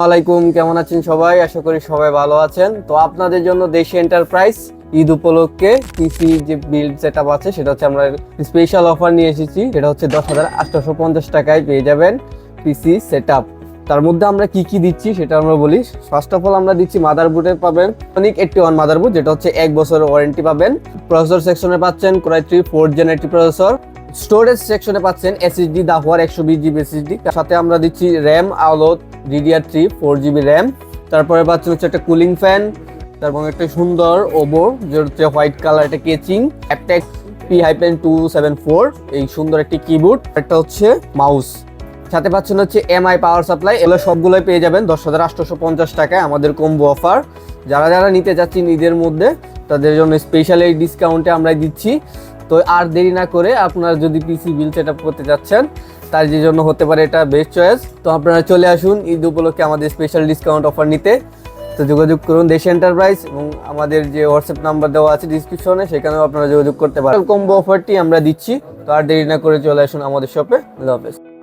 আলাইকুম কেমন আছেন সবাই? আশা করি সবাই ভালো আছেন। তো আপনাদের জন্য দেশি এন্টারপ্রাইজ ঈদ উপলক্ষে পিসি যে বিল্ড সেট আছে সেটা হচ্ছে আমরা স্পেশাল অফার নিয়ে এসেছি। সেটা হচ্ছে দশ হাজার আটশোশো পঞ্চাশ টাকায় পেয়ে যাবেন পিসি সেট তার মধ্যে আমরা কি কি দিচ্ছি সেটা আমরা বলি। ফার্স্ট অফ অল আমরা দিচ্ছি মাদার মাদারবোর্ডে পাবেন অনেক এইটটি ওয়ান মাদার মাদারবোর্ড যেটা হচ্ছে এক বছরের ওয়ারেন্টি পাবেন। প্রসেসর সেকশনে পাচ্ছেন Core i three four generation processor storage সেকশনে পাচ্ছেন এসএসডি দাহুয়ার একশো বিশ জিবি এসএসডি সাথে আমরা দিচ্ছি র্যাম আলো DDR three four GB RAM তারপরে পাচ্ছেন হচ্ছে একটা কুলিং ফ্যান তারপর একটা সুন্দর ওবো যেটা হচ্ছে হোয়াইট কালার একটা কেচিং একটা P hyphen two seven four এই সুন্দর একটি কিবোর্ড একটা হচ্ছে মাউস সাথে পাচ্ছেন হচ্ছে এমআই পাওয়ার সাপ্লাই এগুলো সবগুলোই পেয়ে যাবেন দশ হাজার আটশোশো পঞ্চাশ টাকায় আমাদের কম্বো অফার যারা যারা নিতে যাচ্ছি ঈদের মধ্যে, তাদের জন্য স্পেশাল এই ডিসকাউন্টে আমরা দিচ্ছি। তো আর দেরি না করে আপনারা যদি পিসি বিল সেট করতে যাচ্ছেন, তার যে জন্য হতে পারে এটা বেস্ট চয়েস তো আপনারা চলে আসুন ঈদ উপলক্ষে আমাদের স্পেশাল ডিসকাউন্ট অফার নিতে। তো যোগাযোগ করুন দেশ এন্টারপ্রাইজ এবং আমাদের যে হোয়াটসঅ্যাপ নাম্বার দেওয়া আছে ডিসক্রিপশনে সেখানেও আপনারা যোগাযোগ করতে পারেন। কম্বো অফারটি আমরা দিচ্ছি। তো আর দেরি না করে চলে আসুন আমাদের শপে আল্লাহ হাফেজ।